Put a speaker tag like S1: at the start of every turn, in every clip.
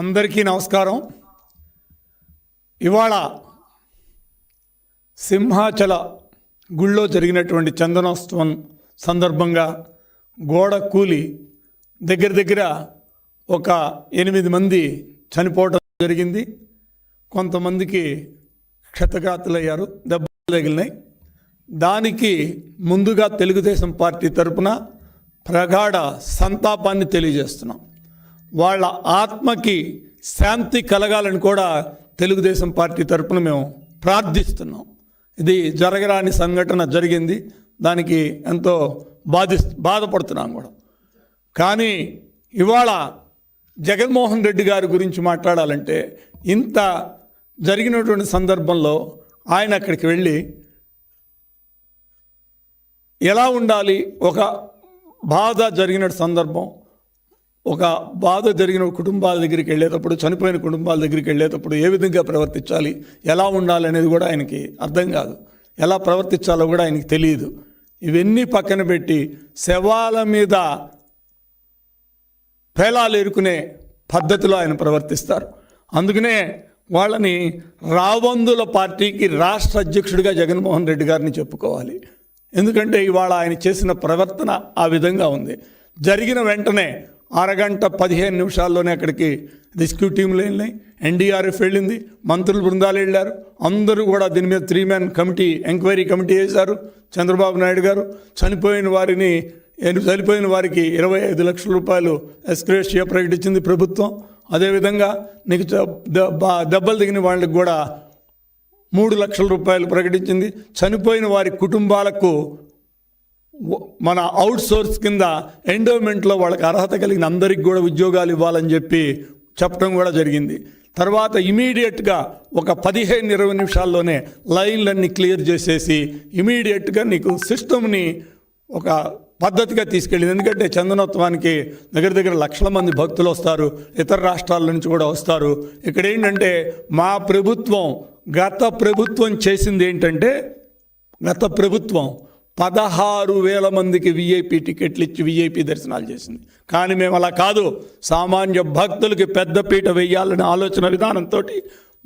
S1: అందరికీ నమస్కారం. ఇవాళ సింహాచల గుళ్ళో జరిగినటువంటి చందనోత్సవం సందర్భంగా గోడ కూలి దగ్గర దగ్గర ఒక ఎనిమిది మంది చనిపోవడం జరిగింది. కొంతమందికి క్షతగాతులయ్యారు దెబ్బలు తగిలినాయి దానికి ముందుగా తెలుగుదేశం పార్టీ తరపున ప్రగాఢ సంతాపాన్ని తెలియజేస్తున్నాం. వాళ్ళ ఆత్మకి శాంతి కలగాలని కూడా తెలుగుదేశం పార్టీ తరపున మేము ప్రార్థిస్తున్నాం. ఇది జరగరాని సంఘటన జరిగింది. దానికి ఎంతో బాధి బాధపడుతున్నాం కూడా. కానీ ఇవాళ జగన్మోహన్ రెడ్డి గారి గురించి మాట్లాడాలంటే ఇంత జరిగినటువంటి సందర్భంలో ఆయన అక్కడికి వెళ్ళి ఎలా ఉండాలి? ఒక బాధ జరిగిన సందర్భం ఒక బాధ జరిగిన కుటుంబాల దగ్గరికి వెళ్ళేటప్పుడు చనిపోయిన కుటుంబాల దగ్గరికి వెళ్ళేటప్పుడు ఏ విధంగా ప్రవర్తించాలి ఎలా ఉండాలి అనేది కూడా ఆయనకి అర్థం కాదు. ఎలా ప్రవర్తించాలో కూడా ఆయనకి తెలియదు. ఇవన్నీ పక్కన పెట్టి శవాల మీద పేలాలు ఎరుకునే పద్ధతిలో ఆయన ప్రవర్తిస్తారు. అందుకనే వాళ్ళని రావందుల పార్టీకి రాష్ట్ర అధ్యక్షుడిగా జగన్మోహన్ రెడ్డి గారిని చెప్పుకోవాలి. ఎందుకంటే ఇవాళ ఆయన చేసిన ప్రవర్తన ఆ విధంగా ఉంది. జరిగిన వెంటనే అరగంట పదిహేను నిమిషాల్లోనే అక్కడికి రెస్క్యూ టీంలు వెళ్ళినాయి. ఎన్డీఆర్ఎఫ్ వెళ్ళింది. మంత్రులు బృందాలు వెళ్ళారు. అందరూ కూడా దీని మీద three man committee enquiry committee వేశారు. చంద్రబాబు నాయుడు గారు చనిపోయిన వారిని చనిపోయిన వారికి ఇరవై ఐదు లక్షల రూపాయలు ఎస్క్రేషియా ప్రకటించింది ప్రభుత్వం. అదేవిధంగా నీకు దెబ్బలు దిగిన వాళ్ళకి కూడా మూడు లక్షల రూపాయలు ప్రకటించింది. చనిపోయిన వారి కుటుంబాలకు మన అవుట్ సోర్స్ కింద ఎండోమెంట్లో వాళ్ళకి అర్హత కలిగిన అందరికి కూడా ఉద్యోగాలు ఇవ్వాలని చెప్పి చెప్పడం కూడా జరిగింది. తర్వాత ఇమీడియట్గా ఒక పదిహేను ఇరవై నిమిషాల్లోనే లైన్లన్నీ క్లియర్ చేసేసి ఇమీడియట్గా నీకు సిస్టమ్ని ఒక పద్ధతిగా తీసుకెళ్ళింది. ఎందుకంటే చందనోత్సవానికి దగ్గర దగ్గర లక్షల మంది భక్తులు వస్తారు ఇతర రాష్ట్రాల నుంచి కూడా వస్తారు. ఇక్కడ ఏంటంటే మా ప్రభుత్వం గత ప్రభుత్వం చేసింది ఏంటంటే గత ప్రభుత్వం పదహారు వేల మందికి విఐపి టికెట్లు ఇచ్చి విఐపి దర్శనాలు చేసింది. కానీ మేము అలా కాదు సామాన్య భక్తులకి పెద్దపీట వేయాలనే ఆలోచన విధానంతో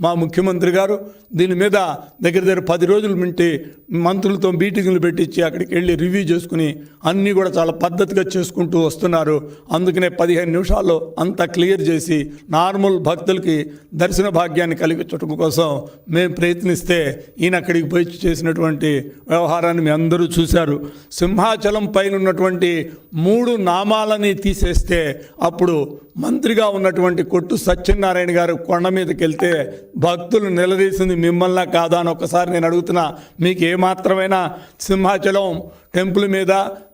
S1: మా ముఖ్యమంత్రి గారు దీని మీద దగ్గర దగ్గర పది రోజులు మింటి మంత్రులతో మీటింగులు పెట్టించి అక్కడికి వెళ్ళి రివ్యూ చేసుకుని అన్నీ కూడా చాలా పద్ధతిగా చేసుకుంటూ వస్తున్నారు. అందుకనే పదిహేను నిమిషాల్లో అంతా క్లియర్ చేసి నార్మల్ భక్తులకి దర్శన భాగ్యాన్ని కలిగించడం కోసం మేము ప్రయత్నిస్తే ఈయన అక్కడికి పోయి చేసినటువంటి వ్యవహారాన్ని మీ అందరూ చూశారు. సింహాచలం పైన ఉన్నటువంటి మూడు నామాలని తీసేస్తే అప్పుడు మంత్రిగా ఉన్నటువంటి కొట్టు సత్యనారాయణ గారు కొండ మీదకి వెళ్తే భక్తులు నిలదీసింది మిమ్మల్ని కాదా అని ఒకసారి నేను అడుగుతున్నా. మీకు ఏమాత్రమైనా సింహాచలం టెంపుల్ మీద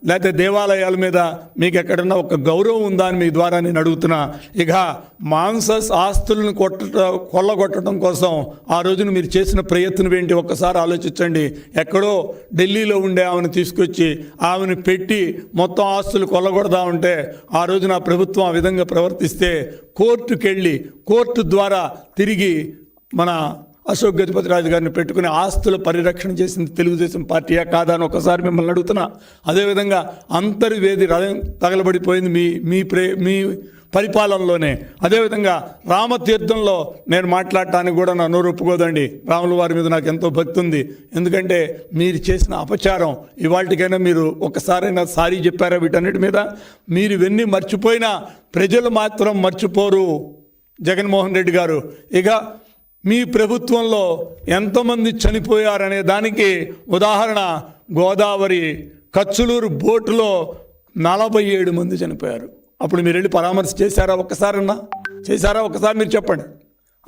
S1: లేకపోతే దేవాలయాల మీద మీకు ఎక్కడన్నా ఒక గౌరవం ఉందా అని మీ ద్వారా నేను అడుగుతున్నా. ఇక మాన్సస్ ఆస్తులను కొట్ట కొల్లగొట్టడం కోసం ఆ రోజున మీరు చేసిన ప్రయత్నం ఏంటి ఒక్కసారి ఆలోచించండి. ఎక్కడో ఢిల్లీలో ఉండే ఆమెను తీసుకొచ్చి ఆమెను పెట్టి మొత్తం ఆస్తులు కొల్లగొడదా ఉంటే ఆ రోజున ఆ ప్రభుత్వం ఆ విధంగా ప్రవర్తిస్తే కోర్టుకు వెళ్ళి కోర్టు ద్వారా తిరిగి మన అశోక్ గజపతి రాజు గారిని పెట్టుకుని ఆస్తుల పరిరక్షణ చేసింది తెలుగుదేశం పార్టీయా కాదా అని ఒకసారి మిమ్మల్ని అడుగుతున్నా. అదేవిధంగా అంతర్వేది రథం తగలబడిపోయింది మీ మీ ప్రే మీ పరిపాలనలోనే. అదేవిధంగా రామతీర్థంలో నేను మాట్లాడటానికి కూడా నా నోరు ఒప్పుకోదండి. రాముల వారి మీద నాకు ఎంతో భక్తి ఉంది. ఎందుకంటే మీరు చేసిన అపచారం ఇవాళకైనా మీరు ఒకసారైనా సారీ చెప్పారా వీటన్నిటి మీద? మీరు ఇవన్నీ మర్చిపోయినా ప్రజలు మాత్రం మర్చిపోరు. జగన్మోహన్ రెడ్డి గారు. ఇక మీ ప్రభుత్వంలో ఎంతమంది చనిపోయారనే దానికి ఉదాహరణ గోదావరి కచ్చులూరు బోటులో నలభై ఏడు మంది చనిపోయారు. అప్పుడు మీరు వెళ్ళి పరామర్శ చేశారా ఒక్కసారన్నా? చేశారా ఒక్కసారి మీరు చెప్పండి.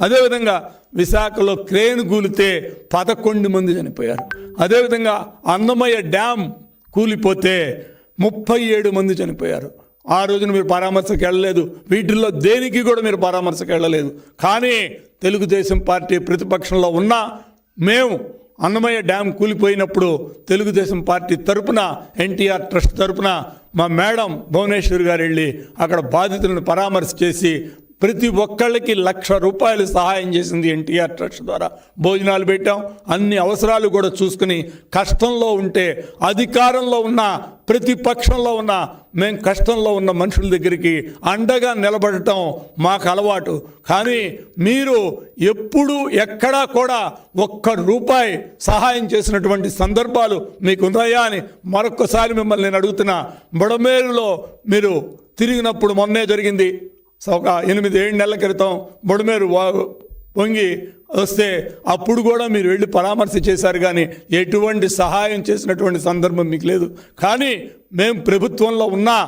S1: అదేవిధంగా విశాఖలో క్రేన్ కూలితే పదకొండు మంది చనిపోయారు. అదేవిధంగా అన్నమయ్య డ్యామ్ కూలిపోతే ముప్పై ఏడు మంది చనిపోయారు. ఆ రోజున మీరు పరామర్శకు వెళ్ళలేదు. వీటిల్లో దేనికి కూడా మీరు పరామర్శకు వెళ్ళలేదు. కానీ తెలుగుదేశం పార్టీ ప్రతిపక్షంలో ఉన్న మేము అన్నమయ్య డ్యామ్ కూలిపోయినప్పుడు తెలుగుదేశం పార్టీ తరపున ఎన్టీఆర్ ట్రస్ట్ తరపున మా మేడం భువనేశ్వర్ గారు వెళ్ళి అక్కడ బాధితులను పరామర్శ చేసి ప్రతి ఒక్కళ్ళకి లక్ష రూపాయలు సహాయం చేసింది ఎన్టీఆర్ ట్రస్ట్ ద్వారా. భోజనాలు పెట్టాం అన్ని అవసరాలు కూడా చూసుకుని కష్టంలో ఉంటే అధికారంలో ఉన్న ప్రతిపక్షంలో ఉన్న మేము కష్టంలో ఉన్న మనుషుల దగ్గరికి అండగా నిలబడటం మాకు అలవాటు. కానీ మీరు ఎప్పుడు ఎక్కడా కూడా ఒక్క రూపాయి సహాయం చేసినటువంటి సందర్భాలు మీకు ఉన్నాయా అని మరొక్కసారి మిమ్మల్ని నేను అడుగుతున్నా. బుడమేరులో మీరు తిరిగినప్పుడు మొన్నే జరిగింది. ఒక ఎనిమిది ఏడు నెలల క్రితం బుడమేరు వా- పొంగి వస్తే అప్పుడు కూడా మీరు వెళ్ళి పరామర్శ చేశారు కానీ ఎటువంటి సహాయం చేసినటువంటి సందర్భం మీకు లేదు. కానీ మేము ప్రభుత్వంలో ఉన్నా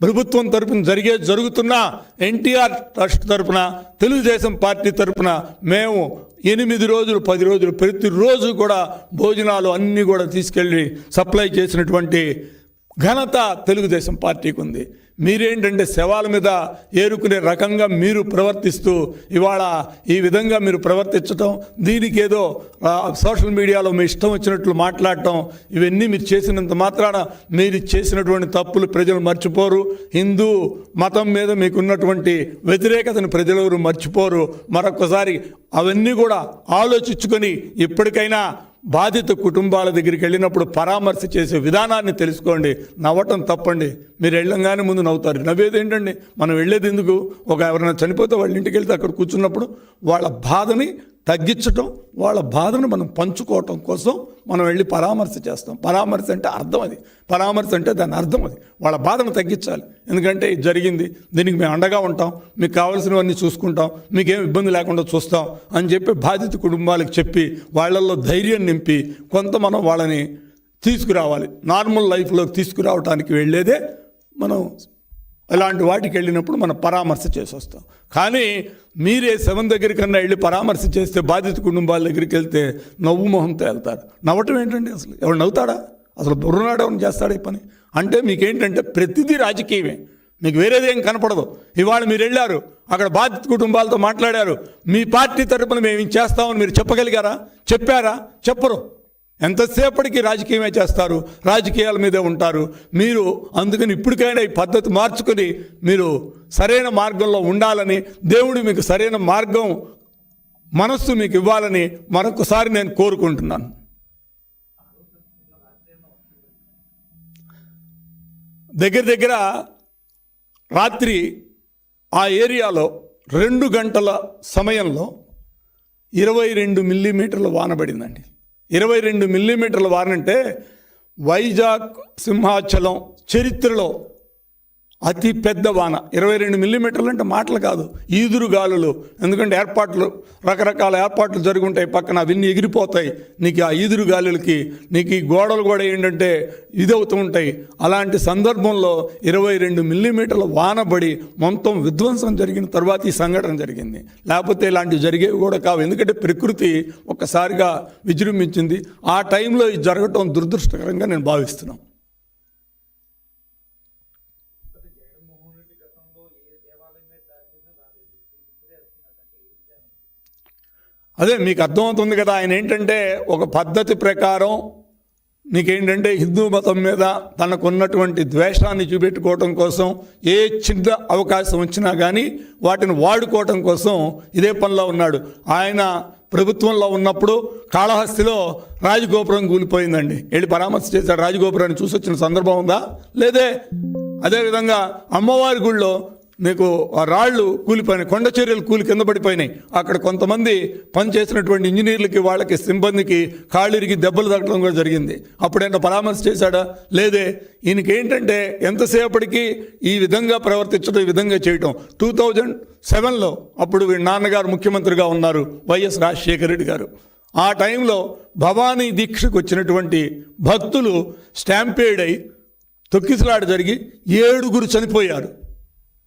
S1: ప్రభుత్వం తరపున జరిగే జరుగుతున్న ఎన్టీఆర్ ట్రస్ట్ తరపున తెలుగుదేశం పార్టీ తరపున మేము ఎనిమిది రోజులు పది రోజులు ప్రతిరోజు కూడా భోజనాలు అన్నీ కూడా తీసుకెళ్ళి సప్లై చేసినటువంటి ఘనత తెలుగుదేశం పార్టీకి ఉంది. మీరేంటంటే శవాల మీద ఏరుకునే రకంగా మీరు ప్రవర్తిస్తూ ఇవాళ ఈ విధంగా మీరు ప్రవర్తించటం దీనికి ఏదో సోషల్ మీడియాలో మీ ఇష్టం వచ్చినట్లు మాట్లాడటం ఇవన్నీ మీరు చేసినంత మాత్రాన మీరు చేసినటువంటి తప్పులు ప్రజలు మర్చిపోరు. హిందూ మతం మీద మీకున్నటువంటి వ్యతిరేకతను ప్రజలెవరు మర్చిపోరు. మరొకసారి అవన్నీ కూడా ఆలోచించుకొని ఇప్పటికైనా బాధిత కుటుంబాల దగ్గరికి వెళ్ళినప్పుడు పరామర్శ చేసే విధానాన్ని తెలుసుకోండి. నవ్వటం తప్పండి. మీరు వెళ్ళంగానే ముందు నవ్వుతారు. నవ్వేది ఏంటండి? మనం వెళ్ళేది ఎందుకు? ఒక ఎవరైనా చనిపోతే వాళ్ళ ఇంటికి వెళ్తే అక్కడ కూర్చున్నప్పుడు వాళ్ళ బాధని తగ్గించటం వాళ్ళ బాధను మనం పంచుకోవటం కోసం మనం వెళ్ళి పరామర్శ చేస్తాం. పరామర్శ అంటే అర్థం అది. పరామర్శ అంటే దాని అర్థం అది. వాళ్ళ బాధను తగ్గించాలి. ఎందుకంటే ఇది జరిగింది. దీనికి మేము అండగా ఉంటాం. మీకు కావాల్సినవన్నీ చూసుకుంటాం. మీకేం ఇబ్బంది లేకుండా చూస్తాం అని చెప్పి బాధిత కుటుంబాలకు చెప్పి వాళ్ళల్లో ధైర్యం నింపి కొంత మనం వాళ్ళని తీసుకురావాలి. నార్మల్ లైఫ్లోకి తీసుకురావడానికి వెళ్ళేదే మనం అలాంటి వాటికి వెళ్ళినప్పుడు మనం పరామర్శ చేసి వస్తాం. కానీ మీరే శవం దగ్గరికన్నా వెళ్ళి పరామర్శ చేస్తే బాధిత కుటుంబాల దగ్గరికి వెళ్తే నవ్వు మొహంతో వెళ్తారు నవ్వటం ఏంటండి అసలు? ఎవరు నవ్వుతాడా? అసలు బుర్రనాడు ఎవరు చేస్తాడా ఈ పని? అంటే మీకేంటంటే ప్రతిదీ రాజకీయమే. మీకు వేరేది ఏం కనపడదు. ఇవాళ మీరు వెళ్ళారు అక్కడ బాధిత కుటుంబాలతో మాట్లాడారు మీ పార్టీ తరపున మేము ఏం చేస్తామని మీరు చెప్పగలిగారా? చెప్పారా? చెప్పరు. ఎంతసేపటికి రాజకీయమే చేస్తారు? రాజకీయాల మీదే ఉంటారు. మీరు అందుకని ఇప్పటికైనా ఈ పద్ధతి మార్చుకొని మీరు సరైన మార్గంలో ఉండాలని దేవుడు మీకు సరైన మార్గం మనస్సు మీకు ఇవ్వాలని మరొకసారి నేను కోరుకుంటున్నాను. దగ్గర దగ్గర రాత్రి ఆ ఏరియాలో రెండు గంటల సమయంలో ఇరవై రెండు మిల్లీమీటర్ల వాన పడిందండి. ఇరవై రెండు మిల్లీమీటర్ల వారనంటే వైజాగ్ సింహాచలం చరిత్రలో అతి పెద్ద వాన. ఇరవై రెండు మిల్లీమీటర్లు అంటే మాటలు కాదు ఈదురు గాలులు. ఎందుకంటే ఏర్పాట్లు రకరకాల ఏర్పాట్లు జరుగుంటాయి పక్కన అవన్నీ ఎగిరిపోతాయి. నీకు ఆ ఈదురు గాలులకి నీకు ఈ గోడలు కూడా ఏంటంటే ఇదవుతూ ఉంటాయి. అలాంటి సందర్భంలో ఇరవై రెండు మిల్లీమీటర్ల వాన పడి మొత్తం విధ్వంసం జరిగిన తర్వాత ఈ సంఘటన జరిగింది. లేకపోతే ఇలాంటివి జరిగేవి కూడా కావు. ఎందుకంటే ప్రకృతి ఒక్కసారిగా విజృంభించింది. ఆ టైంలో ఇది జరగటం దురదృష్టకరంగా నేను భావిస్తున్నాను. అదే మీకు అర్థమవుతుంది కదా ఆయన ఏంటంటే ఒక పద్ధతి ప్రకారం నీకేంటంటే హిందూ మతం మీద తనకున్నటువంటి ద్వేషాన్ని చూపెట్టుకోవటం కోసం ఏ చిన్న అవకాశం వచ్చినా కానీ వాటిని వాడుకోవటం కోసం ఇదే పనిలో ఉన్నాడు. ఆయన ప్రభుత్వంలో ఉన్నప్పుడు కాళహస్తిలో రాజగోపురం కూలిపోయిందండి. వెళ్ళి పరామర్శ చేశాడు. రాజగోపురాన్ని చూసి వచ్చిన సందర్భం ఉందా? లేదే. అదేవిధంగా అమ్మవారి గుళ్ళో నీకు ఆ రాళ్ళు కూలిపోయినాయి కొండ చర్యలు కూలి కింద పడిపోయినాయి. అక్కడ కొంతమంది పనిచేసినటువంటి ఇంజనీర్లకి వాళ్ళకి సిబ్బందికి కాళ్ళిరిగి దెబ్బలు తగ్గడం కూడా జరిగింది. అప్పుడైనా పరామర్శ చేశాడా? లేదే. ఈయనకి ఏంటంటే ఎంతసేపటికి ఈ విధంగా ప్రవర్తించడం ఈ విధంగా చేయటం. టూ థౌజండ్ సెవెన్లో అప్పుడు వీడి నాన్నగారు ముఖ్యమంత్రిగా ఉన్నారు వైఎస్ రాజశేఖర రెడ్డి గారు. ఆ టైంలో భవానీ దీక్షకు వచ్చినటువంటి భక్తులు స్టాంపేడ్ అయి తొక్కిసలాట జరిగి ఏడుగురు చనిపోయారు.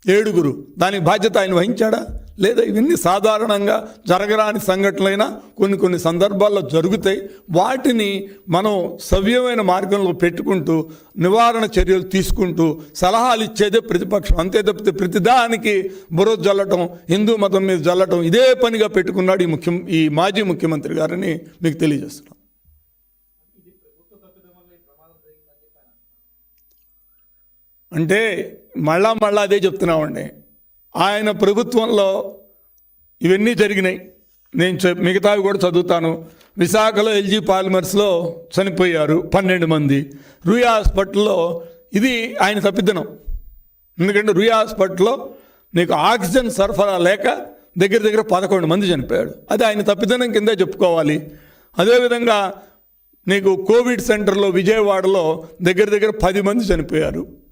S1: ఏడుగురు. దానికి బాధ్యత ఆయన వహించాడా? లేదా ఇవన్నీ సాధారణంగా జరగరాని సంఘటనలైనా కొన్ని కొన్ని సందర్భాల్లో జరుగుతాయి. వాటిని మనం సవ్యమైన మార్గంలో పెట్టుకుంటూ నివారణ చర్యలు తీసుకుంటూ సలహాలు ఇచ్చేదే ప్రతిపక్షం. అంతే తప్పితే ప్రతిదానికి బురద జల్లటం హిందూ మతం మీద జల్లటం ఇదే పనిగా పెట్టుకున్నాడు ఈ ముఖ్యం ఈ మాజీ ముఖ్యమంత్రి గారని మీకు తెలియజేస్తున్నాం. అంటే మళ్ళా మళ్ళా అదే చెప్తున్నామండి. ఆయన ప్రభుత్వంలో ఇవన్నీ జరిగినాయి. నేను చె మిగతావి కూడా చదువుతాను. విశాఖలో ఎల్జీ పాలిమర్స్లో చనిపోయారు పన్నెండు మంది. రూయా హాస్పిటల్లో ఇది ఆయన తప్పిద్దనం ఎందుకంటే రూయా హాస్పిటల్లో నీకు ఆక్సిజన్ సరఫరా లేక దగ్గర దగ్గర పదకొండు మంది చనిపోయాడు అది ఆయన తప్పిదనం కిందే చెప్పుకోవాలి. అదేవిధంగా నీకు కోవిడ్ సెంటర్లో విజయవాడలో దగ్గర దగ్గర పది మంది చనిపోయారు.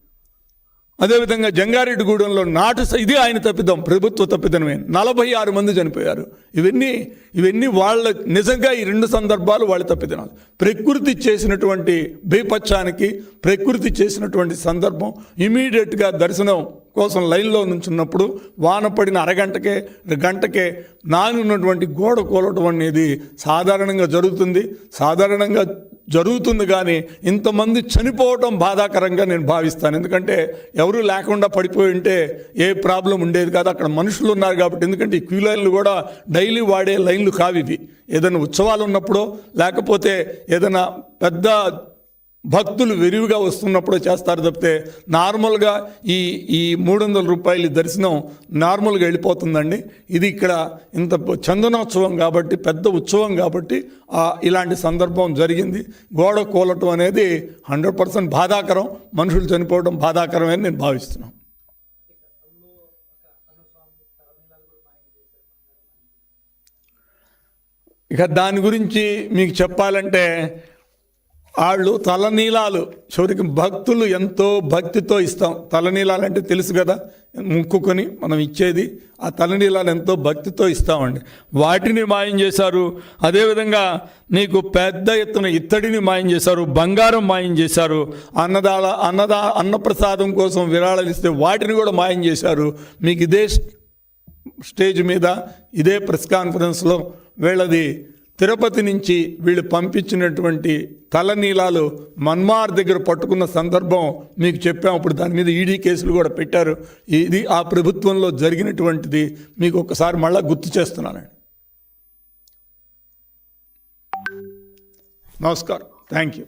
S1: అదేవిధంగా జంగారెడ్డిగూడెంలో నాటు ఇది ఆయన తప్పిదం ప్రభుత్వ తప్పిదనమే నలభై ఆరు మంది చనిపోయారు. ఇవన్నీ ఇవన్నీ వాళ్ళ నిజంగా ఈ రెండు సందర్భాలు వాళ్ళ తప్పిదనాలు ప్రకృతి చేసినటువంటి బీపక్షానికి ప్రకృతి చేసినటువంటి సందర్భం ఇమీడియట్గా దర్శనం కోసం లైన్లో నుంచున్నప్పుడు వాన పడిన అరగంటకే గంటకే నానున్నటువంటి గోడ కూలటం అనేది సాధారణంగా జరుగుతుంది. సాధారణంగా జరుగుతుంది కానీ ఇంతమంది చనిపోవటం బాధాకరంగా నేను భావిస్తాను. ఎందుకంటే ఎవరు లేకుండా పడిపోయి ఉంటే ఏ ప్రాబ్లం ఉండేది కాదు. అక్కడ మనుషులు ఉన్నారు కాబట్టి. ఎందుకంటే ఈ క్యూ లైన్లు కూడా డైలీ వాడే లైన్లు కావి ఏదైనా ఉత్సవాలు ఉన్నప్పుడో లేకపోతే ఏదైనా పెద్ద భక్తులు విరివిగా వస్తున్నప్పుడు చేస్తారు తప్పితే నార్మల్గా ఈ ఈ మూడు వందల రూపాయల దర్శనం నార్మల్గా వెళ్ళిపోతుందండి. ఇది ఇక్కడ ఇంత చందనోత్సవం కాబట్టి పెద్ద ఉత్సవం కాబట్టి ఇలాంటి సందర్భం జరిగింది. గోడ కూలటం అనేది హండ్రెడ్ పర్సెంట్ బాధాకరం. మనుషులు చనిపోవడం బాధాకరమే అని నేను భావిస్తున్నాను. ఇక దాని గురించి మీకు చెప్పాలంటే వాళ్ళు తలనీలాలు. చివరికి భక్తులు ఎంతో భక్తితో ఇస్తాం. తలనీలాలు అంటే తెలుసు కదా ముక్కుకొని మనం ఇచ్చేది. ఆ తలనీలాలు ఎంతో భక్తితో ఇస్తామండి. వాటిని మాయం చేశారు. అదేవిధంగా నీకు పెద్ద ఎత్తున ఇత్తడిని మాయం చేశారు. బంగారం మాయం చేశారు. అన్నదాల అన్నదా అన్నప్రసాదం కోసం విరాళాలు ఇస్తే వాటిని కూడా మాయం చేశారు. మీకు ఇదే స్టేజ్ మీద ఇదే ప్రెస్ కాన్ఫరెన్స్లో వీళ్ళది. తిరుపతి నుంచి వీళ్ళు పంపించినటువంటి తలనీలాలు మన్మార్ దగ్గర పట్టుకున్న సందర్భం మీకు చెప్పాము అప్పుడు దాని మీద ఈడీ కేసులు కూడా పెట్టారు. ఇది ఆ ప్రభుత్వంలో జరిగినటువంటిది. మీకు ఒకసారి మళ్ళా గుర్తు చేస్తున్నానండి నమస్కారం. Thank you